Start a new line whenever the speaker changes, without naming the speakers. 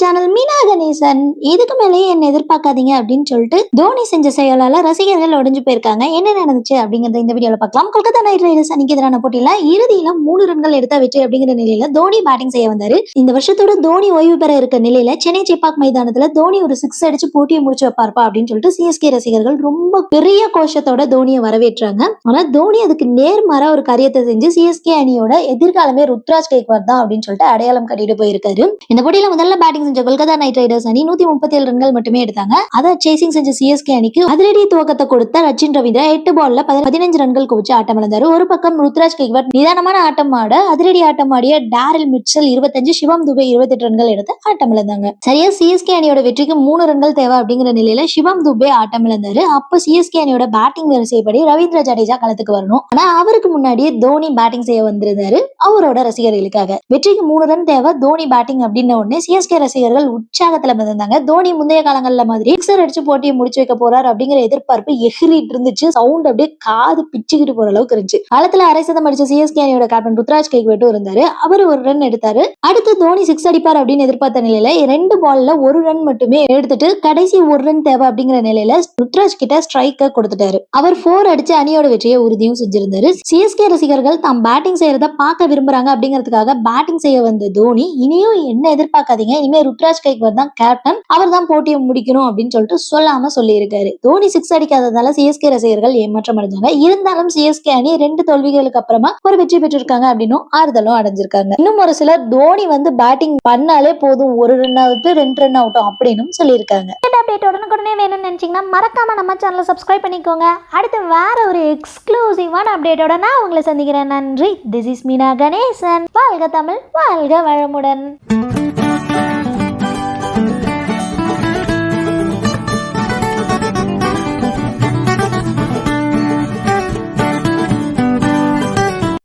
Channel Meena Ganesan இதுக்கு மேலேயே என்ன எதிர்பார்க்காதீங்க அப்படின்னு சொல்லிட்டு தோனி செஞ்ச செயலால ரசிகர்கள் உடஞ்சு போயிருக்காங்க. என்ன நடந்துச்சு அப்படிங்கறத இந்த வீடியோல பார்க்கலாம். கொல்கத்தா நைட் ரைடர்ஸ் அன்னைக்கு எதிரான போட்டியில இறுதியில மூணு ரன்கள் எடுத்த வெற்றி அப்படிங்கிற நிலையில தோனி பேட்டிங் செய்ய வந்தாரு. இந்த வருஷத்தோட தோனி ஓய்வு பெற இருக்க நிலையில சென்னை சேப்பாக் மைதானத்துல தோனி ஒரு சிக்ஸ் அடிச்சு போட்டியை முடிச்சு வைப்பார்ப்பா அப்படின்னு சொல்லிட்டு சிஎஸ்கே ரசிகர்கள் ரொம்ப பெரிய கோஷத்தோட தோனியை வரவேற்றாங்க. ஆனா தோனி அதுக்கு நேர்மாறா ஒரு காரியத்தை செஞ்சு சிஎஸ்கே அணியோட எதிர்காலமே ருத்ராஜ் கேக்வார் தான் அப்படின்னு சொல்லிட்டு அடையாளம் கட்டிட்டு போயிருக்காரு. இந்த போட்டியில முதல்ல பேட்டிங் செஞ்ச கொல்கத்தா நைட் ரைடர்ஸ் அணி நூத்தி முப்பத்தி ஏழு ரன்கள் மட்டுமே எடுத்தாங்க. அதை சேசிங் செஞ்ச சிஎஸ்கே அணிக்கு அதிரடி துவக்கத்தை கொடுத்த ரச்சின் ரவீந்திரா எட்டு பால்ல பதினஞ்சு ரன்கள் குவிச்சு ஆட்டம் இழந்தாரு. ஒரு பக்கம் ருத்ராஜ் கேக்வார் நிதானமான ஆட்டம் ஆட அதிரடி ஆட்டம் ஆடிய டேரில் மிட்சல் இருபத்தஞ்சு சிவம் துபே இருபத்தெட்டு ரன்கள் எடுத்து ஆட்டம் இழந்தாங்க. சரியா சிஎஸ்கே அணியோட வெற்றிக்கு மூணு ரன்கள் தேவை அப்படிங்கிற நிலையில சிவம் துபே ஆட்டம் இழந்தாரு. அப்ப சிஎஸ்கே அணியோட பேட்டிங் வரிசைப்படி ரவீந்திர ஜடேஜா களத்துக்கு வரணும். ஆனா அவருக்கு முன்னாடியே தோனி பேட்டிங் செய்ய வந்திருந்தாரு அவரோட ரசிகர்களுக்காக. வெற்றிக்கு மூணு ரன் தேவை தோனி பேட்டிங் அப்படின்ன உடனே சிஎஸ்கே ரசிகர்கள் உற்சாகத்துல மிதந்தாங்க. தோனி முந்தைய காலங்கள்ல மாதிரி சிக்ஸர் அடிச்சு போட்டியை முடிச்சு வைக்க போறாரு அப்படிங்கிற எதிர்பார்ப்பு எகிரிட்டு இருந்துச்சு. சவுண்ட் அப்படியே காது பிச்சுக்கிட்டு போற அளவுக்கு இருந்துச்சு. காலத்துல அரை சதம் அடிச்ச சிஎஸ்கே அணியோட கேப்டன் ருத்ராஜ் கைக்வேட்டும் இருந்தாரு. அவர் ஒரு ரன் எடுத்தாரு. அடுத்து தோனி சிக்ஸ் அடிப்பார் அப்படின்னு எதிர்பார்த்த நிலையில ரெண்டு பால்ல ஒரு ரன் மட்டுமே எடுத்துட்டு கடைசி ஒரு ரன் தேவை அப்படிங்கிற நிலையில ருத்ராஜ் கிட்ட ஸ்ட்ரைக்க கொடுத்துட்டாரு. அவர் போர் அடிச்சு அணியோட வெற்றியை உறுதியும் செஞ்சிருந்தாரு. சிஎஸ்கே ரசிகர்கள் தாம் பேட்டிங் செய்யறத பார்க்க விரும்புறாங்க அப்படிங்கிறதுக்காக பேட்டிங் செய்ய வந்த தோனி இனியும் என்ன எதிர்பார்க்காதீங்க. இனிமே ருத்ராஜ் கைக்வர் தான் கேப்டன் அவர் தான் போட்டியை முடிக்கணும் அப்படின்னு சொல்லிட்டு சொல்லாம சொல்லியிருக்காரு. தோனி சிக்ஸ் அடிக்காததால சிஎஸ்கே ரசிகர்கள் ஏமாற்றம் அடைஞ்சாங்க. இருந்தாலும் சிஎஸ்கே அணி ரெண்டு தோல்விகளுக்கு அப்புறமா ஒரு வெற்றி பெற்றிருக்காங்க அப்படின்னும் ஆறுதலும் அடைஞ்சிருக்காங்க. இன்னும் ஒரு சிலர் தோனி வந்து பேட்டிங் பண்ணாலே போதும். ஒரு ரன் அவுட் ரெண்டு ரன் அவுட்டும் அப்படின்னு சொல்லியிருக்காங்க.
அப்டேட் உடனுக்குடனே வேணும்னு நினைச்சீங்கன்னா மறக்காம நம்ம சேனலை சப்ஸ்கிரைப் பண்ணிக்கோங்க. அடுத்து வேற ஒரு எக்ஸ்க்ளூசிவான அப்டேட்டோட நான் உங்களை சந்திக்கிறேன். நன்றி. This is Meena Ganesan. வாழ்க தமிழ் வாழ்க வளமுடன்.